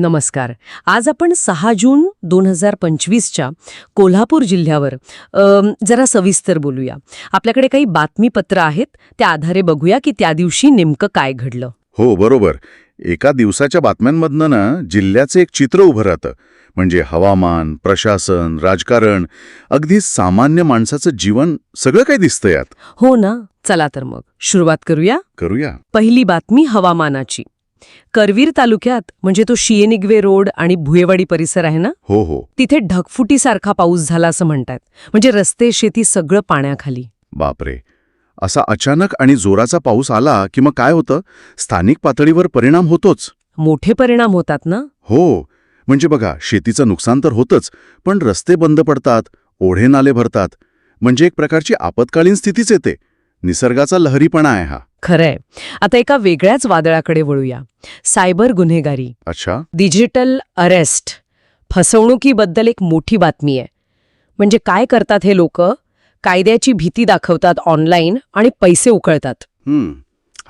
नमस्कार. आज आपण सहा जून दोन हजार पंचवीसच्या कोल्हापूर जिल्ह्यावर जरा सविस्तर बोलूया. आपल्याकडे काही बातमीपत्र आहेत त्या आधारे बघूया की त्या दिवशी नेमकं काय घडलं. हो बरोबर. एका दिवसाच्या बातम्यांमधनं ना जिल्ह्याचं एक चित्र उभं राहतं. म्हणजे हवामान प्रशासन राजकारण अगदी सामान्य माणसाचं जीवन सगळं काही दिसतं यात. हो ना. चला तर मग. सुरुवात करूया. करूया. पहिली बातमी हवामानाची. करवीर तालुक्यात म्हणजे तो शियेनिगवे रोड आणि भुयेवाडी परिसर आहे ना? हो हो. तिथे ढगफुटीसारखा पाऊस झाला असं म्हणतात. म्हणजे रस्ते शेती सगळं पाण्याखाली. बापरे. असा अचानक आणि जोराचा पाऊस आला की मग काय होतं? स्थानिक पातळीवर परिणाम होतोच. मोठे परिणाम होतात ना? हो. म्हणजे बघा शेतीचं नुकसान तर होतंच पण रस्ते बंद पडतात ओढे नाले भरतात. म्हणजे एक प्रकारची आपत्कालीन स्थितीच येते. निसर्गाचा लहरीपणा आहे हा. खरंय. आता एका वेगळ्याच वादळाकडे वळूया. सायबर गुन्हेगारी. अच्छा. Digital arrest. फसवणुकीबद्दल एक मोठी बातमी आहे. म्हणजे काय करतात हे लोक? कायद्याची भीती दाखवतात ऑनलाईन आणि पैसे उकळतात. हम्म.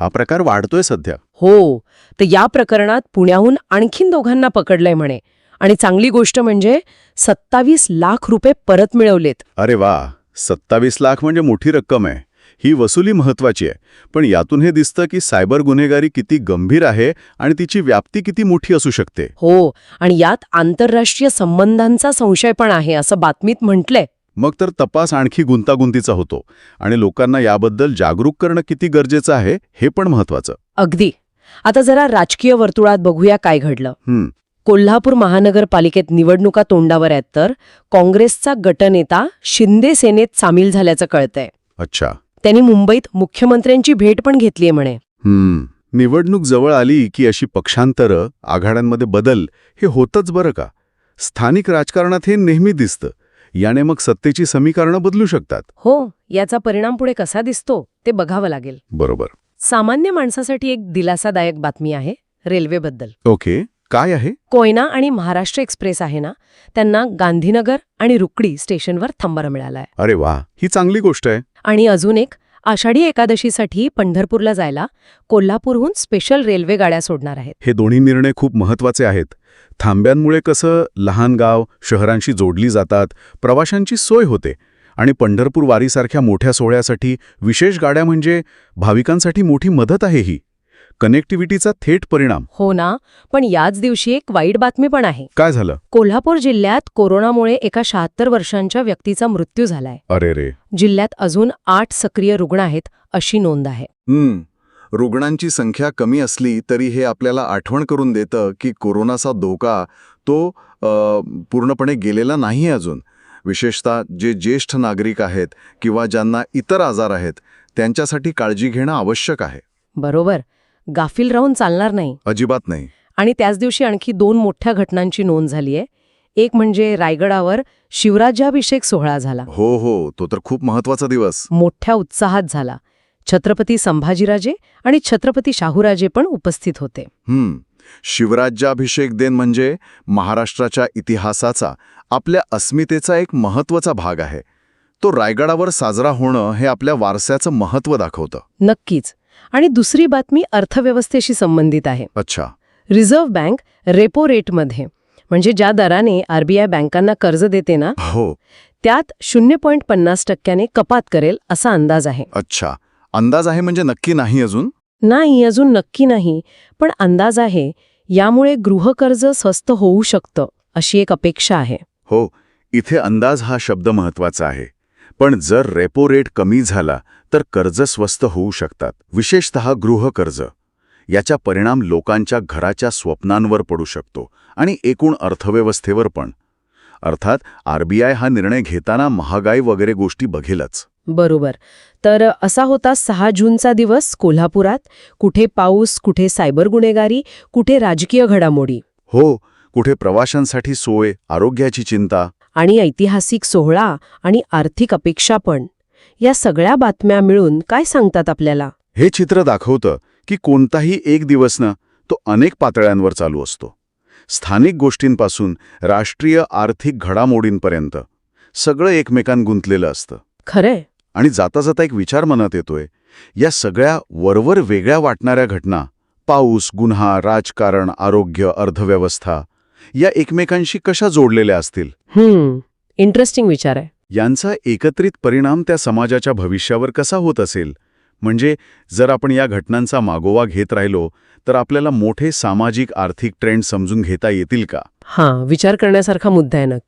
हा प्रकार वाढतोय सध्या. हो. तर या प्रकरणात पुण्याहून आणखीन दोघांना पकडलंय म्हणे. आणि चांगली गोष्ट म्हणजे सत्तावीस लाख रुपये परत मिळवलेत. अरे वा. सत्तावीस लाख म्हणजे मोठी रक्कम आहे. ही वसुली महत्वाची आहे. पण यातून हे दिसतं की सायबर गुन्हेगारी किती गंभीर आहे आणि तिची व्याप्ती किती मोठी असू शकते. हो आणि यात आंतरराष्ट्रीय संबंधांचा संशय पण आहे असं बातमीत म्हटलंय. मग तर तपास आणखी गुंतागुंतीचा होतो आणि लोकांना याबद्दल जागरूक करणं किती गरजेचं आहे हे पण महत्वाचं. अगदी. आता जरा राजकीय वर्तुळात बघूया काय घडलं. कोल्हापूर महानगरपालिकेत निवडणुका तोंडावर आहेत तर काँग्रेसचा गटनेता शिंदे सेनेत सामील झाल्याचं कळतंय. अच्छा. त्यांनी मुंबईत मुख्यमंत्र्यांची भेट पण घेतलीय म्हणे. हम्म. निवडणूक जवळ आली की अशी पक्षांतरं आघाड्यांमध्ये बदल हे होतच बरं का? स्थानिक राजकारणात हे नेहमी दिसतं. याने मग सत्तेची समीकरणं बदलू शकतात. हो याचा परिणाम पुढे कसा दिसतो ते बघावं लागेल. बरोबर. सामान्य माणसासाठी एक दिलासादायक बातमी आहे रेल्वेबद्दल. ओके. काय आहे? कोयना आणि महाराष्ट्र एक्सप्रेस आहे ना त्यांना गांधीनगर आणि रुकडी स्टेशनवर थांबारा मिळालाय. अरे वा ही चांगली गोष्ट आहे. आणि अजून एक आषाढी एकादशीसाठी पंढरपूरला जायला कोल्हापूरहून स्पेशल रेल्वे गाड्या सोडणार आहेत. हे दोन्ही निर्णय खूप महत्त्वाचे आहेत. थांब्यांमुळे कसं लहान गाव शहरांशी जोडली जातात प्रवाशांची सोय होते आणि पंढरपूर वारीसारख्या मोठ्या सोहळ्यासाठी विशेष गाड्या म्हणजे भाविकांसाठी मोठी मदत आहे ही. कनेक्टिव्हिटीचा थेट परिणाम. हो ना पण याच दिवशी एक वाईट बातमी पण आहे. काय झालं? कोल्हापूर जिल्ह्यात कोरोनामुळे एका शहात्तर वर्षांच्या व्यक्तीचा मृत्यू झालाय. अरे रे. जिल्ह्यात अजून आठ सक्रिय रुग्ण आहेत अशी नोंद आहे. हम्म. रुग्णांची संख्या कमी असली तरी हे आपल्याला आठवण करून देतं की कोरोनाचा धोका तो पूर्णपणे गेलेला नाही अजून. विशेषतः जे ज्येष्ठ नागरिक आहेत किंवा ज्यांना इतर आजार आहेत त्यांच्यासाठी काळजी घेणं आवश्यक आहे. बरोबर. गाफील राहून चालणार नाही. अजिबात नाही. आणि त्याच दिवशी आणखी दोन मोठ्या घटनांची नोंद झालीय. एक म्हणजे रायगडावर शिवराज्याभिषेक सोहळा झाला. हो हो तो तर खूप महत्त्वाचा दिवस. मोठ्या उत्साहात झाला. छत्रपती संभाजीराजे आणि छत्रपती शाहूराजे पण उपस्थित होते. हम्म. शिवराज्याभिषेक दिन म्हणजे महाराष्ट्राच्या इतिहासाचा आपल्या अस्मितेचा एक महत्त्वाचा भाग आहे. तो रायगडावर साजरा होणं हे आपल्या वारशाचं महत्त्व दाखवतं. नक्कीच. आणि दुसरी बातमी अर्थव्यवस्थेशी संबंधित आहे. अच्छा. रिझर्व्ह बँक रेपो रेटमध्ये म्हणजे ज्या दराने आरबीआय बँकांना कर्ज देते ना हो. त्यात शून्य पॉईंट पन्नास टक्क्याने कपात करेल असा अंदाज आहे. अच्छा. अंदाज आहे म्हणजे नक्की नाही अजून? नाही अजून नक्की नाही पण अंदाज आहे यामुळे गृहकर्ज स्वस्त होऊ शकतं अशी एक अपेक्षा आहे. हो इथे अंदाज हा शब्द महत्त्वाचा आहे. पण जर रेपो रेट कमी झाला तर कर्ज स्वस्त होऊ शकतात. विशेषतः गृहकर्ज याचा परिणाम लोकांच्या घराच्या स्वप्नांवर पडू शकतो आणि एकूण अर्थव्यवस्थेवर पण. अर्थात आरबीआय हा निर्णय घेताना महागाई वगैरे गोष्टी बघेलच. बरोबर. तर असा होता सहा जूनचा दिवस कोल्हापुरात. कुठे पाऊस कुठे सायबर गुन्हेगारी कुठे राजकीय घडामोडी? हो कुठे प्रवाशांसाठी सोय आरोग्याची चिंता. आणि ऐतिहासिक सोहळा आणि आर्थिक अपेक्षा पण. या सगळ्या बातम्या मिळून काय सांगतात आपल्याला? हे चित्र दाखवतं की कोणताही एक दिवस न तो अनेक पातळ्यांवर चालू असतो. स्थानिक गोष्टींपासून राष्ट्रीय आर्थिक घडामोडींपर्यंत सगळं एकमेकांत गुंतलेलं असतं. खरंय. आणि जाता जाता एक विचार मनात येतोय या सगळ्या वरवर वेगळ्या वाटणाऱ्या घटना पाऊस गुन्हा राजकारण आरोग्य अर्थव्यवस्था या एकमेकांशी कशा जोडलेल्या असतील? हम्म इंटरेस्टिंग विचार आहे. यांचा एकत्रित परिणाम त्या समाजाच्या भविष्यावर कसा होत असेल? म्हणजे जर आपण या घटनांचा मागोवा घेत राहिलो तर आपल्याला मोठे सामाजिक आर्थिक ट्रेंड समजून घेता येतील का? हां विचार करण्यासारखा मुद्दा आहे नक्की.